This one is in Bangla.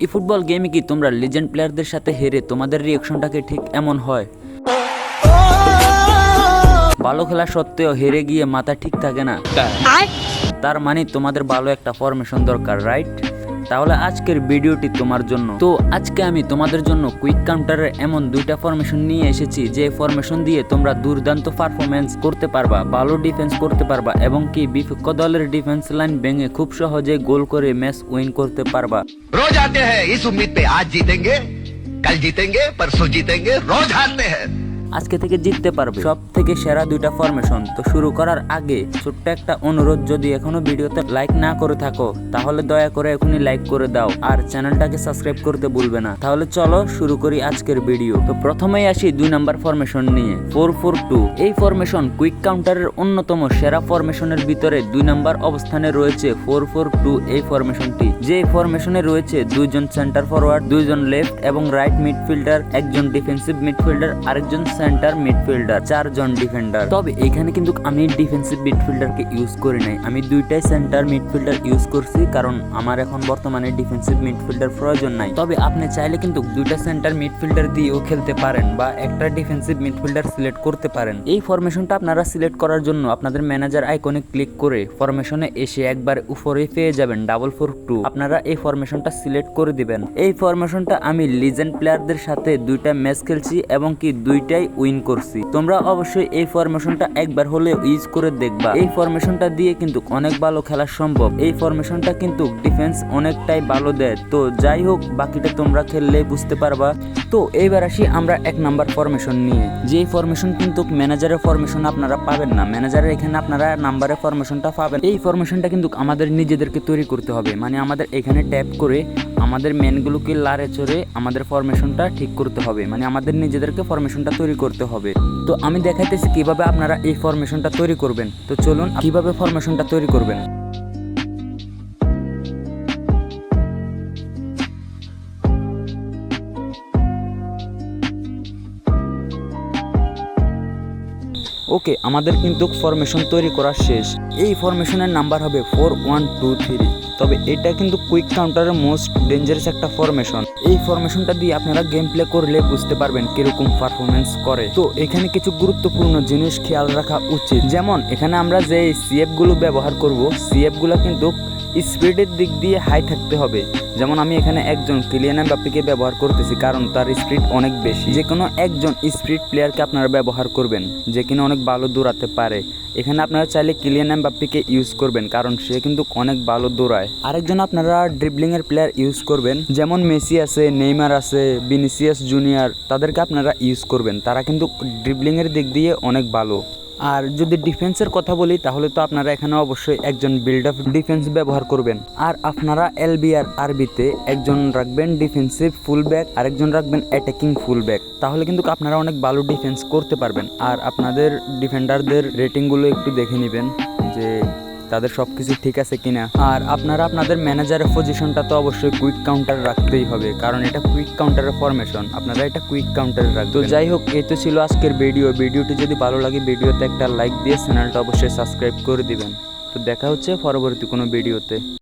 এই ফুটবল গেমে কি তোমরা লেজেন্ড প্লেয়ারদের সাথে হেরে তোমাদের রিয়াকশনটাকে ঠিক এমন হয়? ভালো খেলা সত্ত্বেও হেরে গিয়ে মাথা ঠিক থাকে না। তার মানে তোমাদের ভালো একটা ফরমেশন দরকার রাইট তাহলে আজকের ভিডিওটি তোমার জন্য। তো আজকে আমি তোমাদের জন্য কুইক কাউন্টারের এমন দুইটা ফরমেশন নিয়ে এসেছি, যে ফরমেশন দিয়ে তোমরা দুর্দান্ত পারফরমেন্স করতে পারবা, ভালো ডিফেন্স করতে পারবা, এবং কি বিপক্ষ দলের ডিফেন্স লাইন ভেঙে খুব সহজে গোল করে ম্যাচ উইন করতে পারবা। রোজ আতে হ্যাঁ ইস উম্মীদ পে আজ জিতেঙ্গে, কাল জিতেঙ্গে, পরশু জিতেঙ্গে, রোজ আতে হ্যাঁ। আজকে থেকে জিততে পারবে। সব থেকে সেরা দুইটা ফরমেশন তো শুরু করার আগে ছোট্ট একটা অনুরোধ, যদি এখনও ভিডিওতে লাইক না করে থাকো, তাহলে দয়া করে এখনই লাইক করে দাও। আর চ্যানেলটাকে সাবস্ক্রাইব করতে ভুলবে না। তাহলে চলো শুরু করি আজকের ভিডিও তো প্রথমেই আসি দুই নাম্বার ফরমেশন নিয়ে। ফোর ফোর টু এই ফরমেশন কুইক কাউন্টারের অন্যতম সেরা ফরমেশনের ভিতরে দুই নাম্বার অবস্থানে রয়েছে ফোর ফোর টু এই ফরমেশনটি যে ফরমেশনে রয়েছে দুইজন সেন্টার ফরওয়ার্ড দুইজন লেফট এবং রাইট মিডফিল্ডার একজন ডিফেন্সিভ মিডফিল্ডার আরেকজন সেন্টার মিডফিল্ডার চারজন ডিফেন্ডার তবে এখানে কিন্তু আমি ডিফেন্সিভ মিডফিল্ডারকে ইউজ করি নাই। আমি দুইটাই সেন্টার মিডফিল্ডার ইউজ করছি, কারণ আমার এখন বর্তমানে ডিফেন্সিভ মিডফিল্ডার প্রয়োজন নাই। তবে আপনি চাইলে কিন্তু দুইটা সেন্টার মিডফিল্ডার দিয়েও খেলতে পারেন বা একটা ডিফেন্সিভ মিডফিল্ডার সিলেক্ট করতে পারেন। এই ফরমেশনটা আপনারা সিলেক্ট করার জন্য আপনাদের ম্যানেজার আইকনে ক্লিক করে ফরমেশনে এসে একবার উপরে পেয়ে যাবেন ডাবল ফোর টু আপনারা এই ফরমেশনটা সিলেক্ট করে দিবেন। এই ফরমেশনটা আমি লিজেন্ড প্লেয়ারদের সাথে দুইটা ম্যাচ খেলছি এবং কি দুইটাই উইন করছি। তোমরা অবশ্যই এই ফরমেশনটা একবার হলেও ইউজ করে দেখবা। এই ফরমেশনটা দিয়ে কিন্তু অনেক ভালো খেলা সম্ভব। এই ফরমেশনটা কিন্তু ডিফেন্স অনেকটাই ভালো দেয়। তো যাই হোক, বাকিটা তোমরা খেললে বুঝতে পারবা। তো এইবার আসি আমরা এক নাম্বার ফরমেশন নিয়ে। যে ফরমেশন কিন্তু ম্যানেজারের ফরমেশন আপনারা পাবেন না। ম্যানেজারের এখানে আপনারা নাম্বারের ফরমেশনটা পাবেন। এই ফরমেশনটা কিন্তু আমাদের নিজেদেরকে তৈরি করতে হবে। মানে আমাদের এখানে ট্যাপ করে আমাদের মেনগুলোকে লারে চড়ে আমাদের ফরমেশনটা ঠিক করতে হবে। মানে আমাদের নিজেদেরকে ফরমেশনটা তৈরি করতে হবে। তো আমি দেখাইতেছি কীভাবে আপনারা এই ফরমেশনটা তৈরি করবেন। তো চলুন, কীভাবে ফরমেশনটা তৈরি করবেন? ওকে, আমাদের কিন্তু ফরমেশন তৈরি করা শেষ। এই ফরমেশনের নাম্বার হবে ফোর ওয়ান টু থ্রি তবে এটা কিন্তু কুইক কাউন্টারের মোস্ট ডেঞ্জারাস একটা ফরমেশন এই ফরমেশনটা দিয়ে আপনারা গেম প্লে করলে বুঝতে পারবেন কীরকম পারফরমেন্স করে। তো এখানে কিছু গুরুত্বপূর্ণ জিনিস খেয়াল রাখা উচিত। যেমন, এখানে আমরা যে সিএফগুলো ব্যবহার করব সিএফগুলো কিন্তু স্পিডের দিক দিয়ে হাই থাকতে হবে। যেমন আমি এখানে একজন কিলিয়ান বাপ্পিকে ব্যবহার করতেছি, কারণ তার স্পিড অনেক বেশি। যে কোনো একজন স্পিড প্লেয়ারকে আপনারা ব্যবহার করবেন, যে কিনা অনেক ভালো দৌড়াতে পারে। এখানে আপনারা চাইলে কিলিয়ান বাপ্পিকে ইউজ করবেন, কারণ সে কিন্তু অনেক ভালো দৌড়ায়। আরেকজন আপনারা ড্রিবলিং এর প্লেয়ার ইউজ করবেন, যেমন মেসি আছে নেইমার আছে বিনিসিয়াস জুনিয়র তাদেরকে আপনারা ইউজ করবেন। তারা কিন্তু ড্রিবলিং এর দিক দিয়ে অনেক ভালো। আর যদি ডিফেন্সের কথা বলি, তাহলে তো আপনারা এখানে অবশ্যই একজন বিল্ড আপ ডিফেন্স ব্যবহার করবেন। আর আপনারা এল আর আরবিতে একজন রাখবেন ডিফেন্সিভ ফুল ব্যাক আর একজন রাখবেন অ্যাটাকিং ফুল ব্যাক তাহলে কিন্তু আপনারা অনেক ভালো ডিফেন্স করতে পারবেন। আর আপনাদের ডিফেন্ডারদের রেটিংগুলো একটু দেখে নেবেন যে তাদের সব কিছু ঠিক আছে কিনা? আর আপনারা আপনাদের ম্যানেজারের পজিশনটা তো অবশ্যই কুইক কাউন্টার রাখতেই হবে, কারণ এটা কুইক কাউন্টারের ফরমেশন আপনারা এটা কুইক কাউন্টারে রাখবেন। তো যাই হোক, এই তো ছিল আজকের ভিডিও ভিডিওটি যদি ভালো লাগে, ভিডিওতে একটা লাইক দিয়ে চ্যানেলটা অবশ্যই সাবস্ক্রাইব করে দিবেন। তো দেখা হচ্ছে পরবর্তী কোনো ভিডিওতে